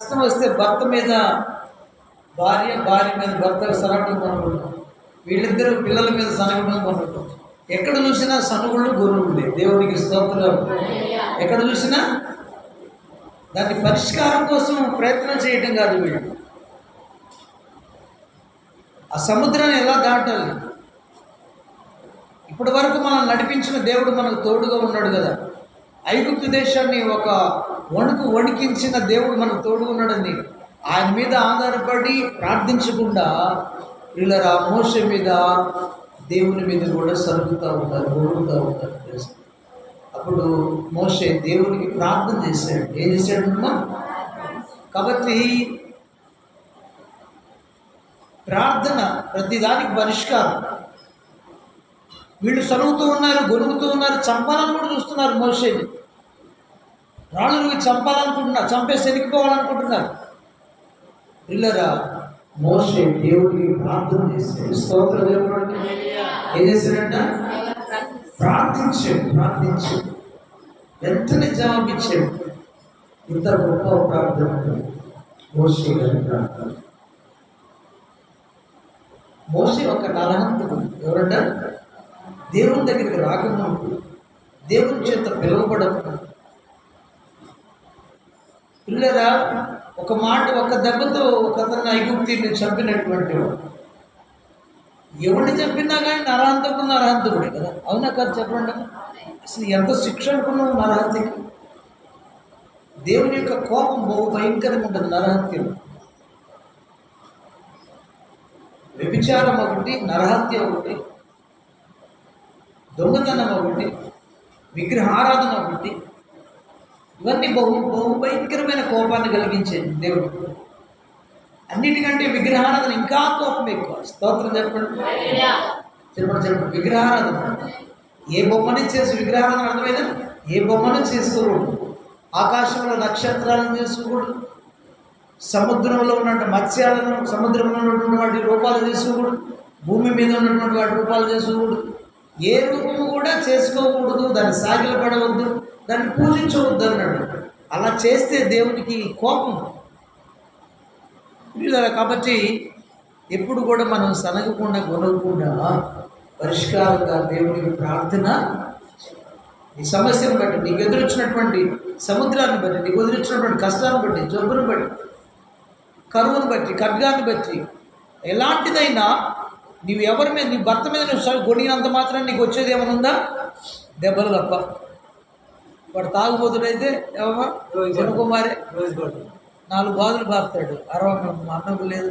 కష్టం వస్తే భర్త మీద భార్య భార్య మీద భర్త సనగడం కొనుక్కుంటాం వీళ్ళిద్దరూ పిల్లల మీద సనగడం కొనుక్కుంటాం ఎక్కడ చూసినా సనుగుళ్ళు గురువులే దేవునికి స్తోత్రం. ఎక్కడ చూసినా దాన్ని పరిష్కారం కోసం ప్రయత్నం చేయటం కాదు వీళ్ళు. ఆ సముద్రాన్ని ఎలా దాటాలి? ఇప్పటి వరకు మనం నడిపించిన దేవుడు మనకు తోడుగా ఉన్నాడు కదా. ఐగుప్తు దేశాన్ని ఒక వణుకు వణికించిన దేవుడు మనకు తోడు ఉన్నాడని ఆయన మీద ఆధారపడి ప్రార్థించకుండా వీళ్ళరా మోస మీద దేవుని మీద కూడా సరుగుతూ ఉంటారు గొడుగుతూ ఉంటారు అప్పుడు మోసే దేవునికి ప్రార్థన చేశాడు. ఏం చేశాడమ్మా కాబట్టి ప్రార్థన ప్రతిదానికి పరిష్కారం. వీళ్ళు సరుగుతూ ఉన్నారు గొనుగుతూ ఉన్నారు చంపాలని కూడా చూస్తున్నారు మోసేని రాళ్ళు చంపాలనుకుంటున్నారు చంపేసి ఎనికిపోవాలనుకుంటున్నారు పిల్లరా మోసే దేవుడికి ప్రార్థన చేశాడు. స్తోత్రం దేవుడు ఏం చేశాడంట? ప్రార్థించాడు ప్రార్థించాడు. వెంటనే జవాబిచ్చాడు ఇంత గొప్ప ప్రార్థన మోసే గారి ప్రార్థన. మోసే ఒక నరహంతుడు ఎవరంట? దేవుని దగ్గరికి రాకముందు దేవుని చేత పిలువబడకు పిల్లరా ఒక మాట ఒక దెబ్బతో ఒక అతను ఐగుప్తిని చంపినటువంటి వాడు. ఎవరిని చంపినా కానీ నరహంతకుడు నరహంతకుడే కదా. అవునా కాదు చెప్పండి. అసలు ఎంత శిక్ష అనుకున్నావు నరహత్యకి దేవుని యొక్క కోపం బహు భయంకరంగా ఉంటుంది నరహత్యం వ్యభిచారం ఒకటి నరహత్య ఒకటి దొంగతనం ఒకటి విగ్రహారాధన ఒకటి ఇవన్నీ బహు బహు భయంకరమైన కోపాన్ని కలిగించేది దేవుడు. అన్నిటికంటే విగ్రహారాధన ఇంకా కోపం ఎక్కువ. స్తోత్రం చెప్పండి. చెప్పండి చెప్పండి. విగ్రహారాధన. ఏ బొమ్మని చేసి విగ్రహారాధన అర్థమైనా ఏ బొమ్మను చేసుకోకూడదు. ఆకాశంలో నక్షత్రాలను చేసుకోకూడదు. సముద్రంలో ఉన్న మత్స్యాలను సముద్రంలో ఉన్నటువంటి వాటి రూపాలు చేసుకోకూడదు. భూమి మీద ఉన్నటువంటి వాటి రూపాలు చేసుకోకూడదు. ఏ రూపము కూడా చేసుకోకూడదు దాన్ని సాగిలపడవద్దు దాన్ని పూజించవద్దు అన్నాడు. అలా చేస్తే దేవునికి కోపం. కాబట్టి ఎప్పుడు కూడా మనం సనగకుండా కొనకుండా పరిష్కారంగా దేవునికి ప్రార్థన నీ సమస్యను బట్టి నీకు ఎదురొచ్చినటువంటి సముద్రాన్ని బట్టి నీకు ఎదురొచ్చినటువంటి కష్టాన్ని బట్టి జబ్బును బట్టి కరువును బట్టి ఖడ్గాన్ని బట్టి ఎలాంటిదైనా నీవు ఎవరి మీద నీ భర్త మీద నువ్వు కొనినంత మాత్రం నీకు వచ్చేది ఏమైనా ఉందా? దెబ్బలు తప్ప. వాడు తాగుబోతుడైతే జనకుమారే నాలుగు బాధలు బాపుతాడు అరవై మా అన్నకు లేదు